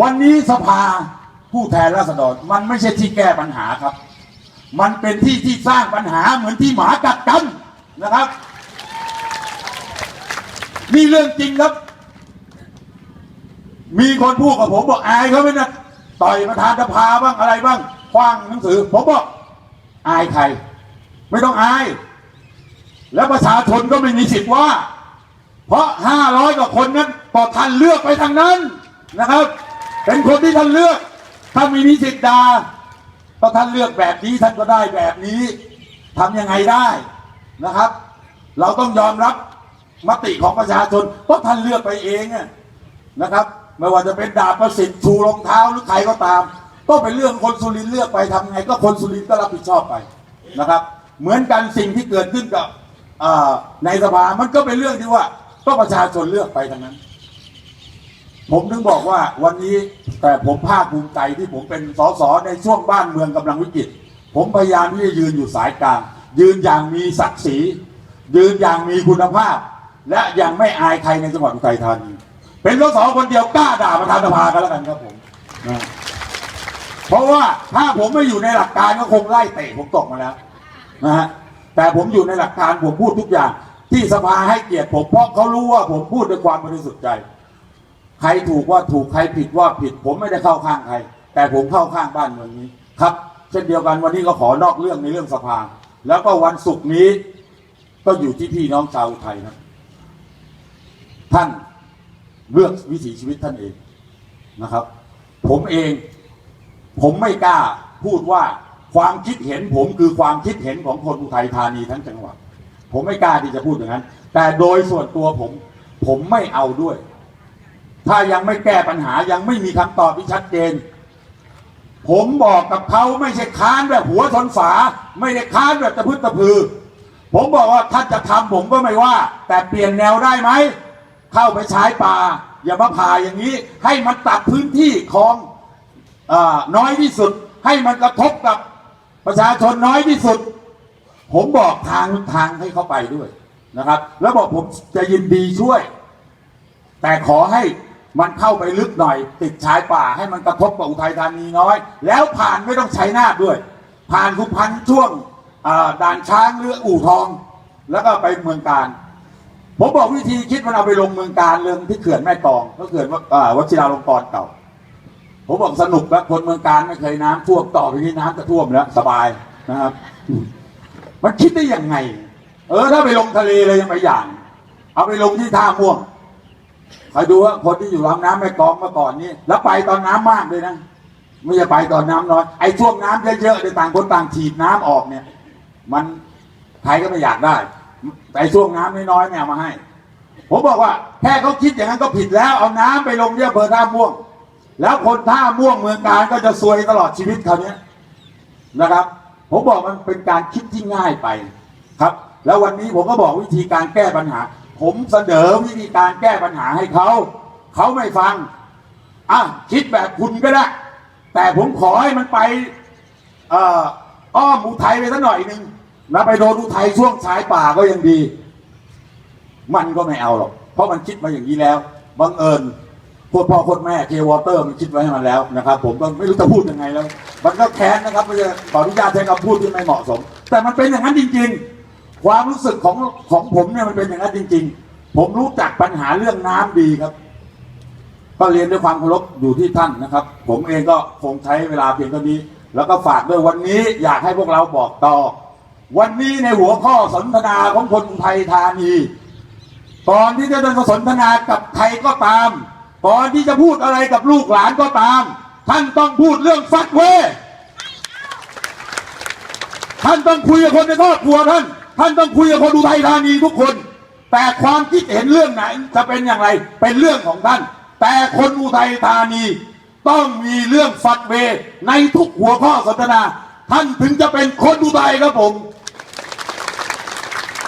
วันนี้สภาผู้แทนราษฎรมันไม่ใช่ที่แก้ปัญหาครับ มันเป็นที่ที่สร้างปัญหาเหมือนที่หมากัดกันนะครับนี่เรื่องจริงครับ มีคนพูดกับผมบอกอายเขาไหมนะต่อยประธานสภาบ้างอะไรบ้างคว้างหนังสือ ผมบอกอายใคร ไม่ต้องอาย แล้วประชาชนก็ไม่มีสิทธิ์ว่า เพราะห้าร้อยกว่าคนนั้นก็ท่านเลือกไปทางนั้นนะครับ เป็นคนที่ท่านเลือกถ้านมีนิสิทธิ์ดาก็ท่านเลือกแบบนี้ท่านก็ได้แบบนี้ทำยังไงได้นะครับ เราต้องยอมรับมติของประชาชนก็ท่านเลือกไปเองนะครับ ไม่ว่าจะเป็นดาบประสิทธิ์ชูรองเท้าหรือใครก็ตาม ก็เป็นเรื่องคนสุรินเลือกไปทำไง ก็คนสุรินก็รับผิดชอบไปนะครับ เหมือนกันสิ่งที่เกิดขึ้นกับในสภามันก็เป็นเรื่องที่ว่าก็ประชาชนเลือกไปทั้งนั้น ผมถึงบอกว่าวันนี้แต่ผมภาคภูมิใจที่ผมเป็นสสในช่วงบ้านเมืองกำลังวิกฤต ผมพยายามที่จะยืนอยู่สายกลาง ยืนอย่างมีศักดิ์ศรี ยืนอย่างมีคุณภาพ และยังไม่อายใครในจังหวัดอุทัยธานีเป็นสสคนเดียวกล้าด่าประธานสภากันแล้วกันครับผมเพราะว่าถ้าผมไม่อยู่ในหลักการก็คงไล่เตะผมตกมาแล้วนะฮะแต่ผมอยู่ในหลักการผมพูดทุกอย่าง ที่สภาให้เกียรติผมเพราะเขารู้ว่าผมพูดด้วยความบริสุทธิ์ใจ ใครถูกว่าถูกใครผิดว่าผิด ผมไม่ได้เข้าข้างใคร แต่ผมเข้าข้างบ้านเมืองนี้ ครับ เช่นเดียวกันวันนี้ก็ขอนอกเรื่องในเรื่องสภา แล้วก็วันศุกร์นี้ ก็อยู่ที่พี่น้องชาวอุทัยนะท่านเลือกวิถีชีวิตท่านเองนะครับ ผมเอง ผมไม่กล้าพูดว่าความคิดเห็นผมคือความคิดเห็นของคนอุทัยธานีทั้งจังหวัด ผมไม่กล้าที่จะพูดอย่างนั้น แต่โดยส่วนตัวผม ผมไม่เอาด้วย ถ้ายังไม่แก้ปัญหายังไม่มีคำตอบที่ชัดเจน ผมบอกกับเขาไม่ใช่ค้านแบบหัวชนฝา ไม่ได้ค้านแบบตะพึดตะพือ ผมบอกว่าท่านจะทำผมก็ไม่ว่า แต่เปลี่ยนแนวได้ไหม เข้าไปใช้ป่า อย่ามาผ่าอย่างนี้ ให้มันตัดพื้นที่ของอน้อยที่สุด ให้มันกระทบกับประชาชนน้อยที่สุด ผมบอกทางทางให้เขาไปด้วยนะครับ แล้วบอกผมจะยินดีช่วย แต่ขอให้ มันเข้าไปลึกหน่อย ติดชายป่าให้มันกระทบกับอุทัยธานีน้อย แล้วผ่านไม่ต้องใช้หน้าด้วย ผ่านสุพรรณช่วงด่านช้างหรืออู่ทอง แล้วก็ไปเมืองการผมบอกวิธีคิดมันเอาไปลงเมืองการเรื่องที่เขื่อนแม่กองก็เขื่อนว่าอ่าวชิราลงกรณ์เก่า ผมบอกสนุกแล้วคนเมืองการไม่เคยน้ำท่วมต่อไปนี้น้ำจะท่วมแล้วสบายนะครับ มันคิดได้ยังไง เออถ้าไปลงทะเลเลยยังไปอย่าง เอาไปลงที่ท่าม่วง ใครดูว่าคนที่อยู่ลำน้ำแม่กองเมื่อก่อนนี้แล้วไปตอนน้ำมากเลยนะไม่ใช่ไปตอนน้ำน้อยไอ้ช่วงน้ำเยอะๆในยต่างคนต่างฉีดน้ำออกเนี่ย มันใครก็ไม่อยากได้ไอ้ช่วงน้ำน้อยๆไม่เอามาให้ ผมบอกว่าแค่เขาคิดอย่างนั้นก็ผิดแล้วเอาน้ำไปลงที่อำเภอท่าม่วง แล้วคนท่าม่วงเมืองการก็จะซวยตลอดชีวิตเขาเนี้ยนะครับ ผมบอกมันเป็นการคิดที่ง่ายไปครับ แล้ววันนี้ผมก็บอกวิธีการแก้ปัญหา ผมเสนอวิธีการแก้ปัญหาให้เขา เขาไม่ฟัง อะ คิดแบบคุณก็ได้ แต่ผมขอให้มันไปเอ่ออ้อมอุทัยไปสักหน่อยหนึ่งแล้วไปโดนอุทัยช่วงชายป่าก็ยังดี มันก็ไม่เอาหรอก เพราะมันคิดมาอย่างนี้แล้ว บังเอิญโคตรพ่อโคตรแม่เควอเตอร์มันคิดไว้ให้มันแล้วนะครับ ผมก็ไม่รู้จะพูดยังไงแล้ว มันก็แค้นนะครับม่ใช่ขออนุญาตใช้คำพูดที่ไม่เหมาะสม แต่มันเป็นอย่างนั้นจริง ๆ ความรู้สึกของของผมเนี่ยมันเป็นอย่างนั้นจริง ๆ ผมรู้จักปัญหาเรื่องน้ำดีครับ ก็เรียนด้วยความเคารพอยู่ที่ท่านนะครับ ผมเองก็คงใช้เวลาเพียงเท่านี้ แล้วก็ฝากด้วยวันนี้อยากให้พวกเราบอกต่อ วันนี้ในหัวข้อสนทนาของคนอุทัยธานีก่อนที่จะเดินสนทนากับใครก็ตาม ก่อนที่จะพูดอะไรกับลูกหลานก็ตาม ท่านต้องพูดเรื่องฟัดเวท่านต้องคุยกับคนในครอบครัวท่าน ท่านต้องคุยกับคนอุทัยธานีทุกคน แต่ความคิดเห็นเรื่องไหน จะเป็นอย่างไรเป็นเรื่องของท่าน แต่คนอุทัยธานี ต้องมีเรื่องฟัดเวในทุกหัวข้อสนทนา ท่านถึงจะเป็นคนอุทัยครับผม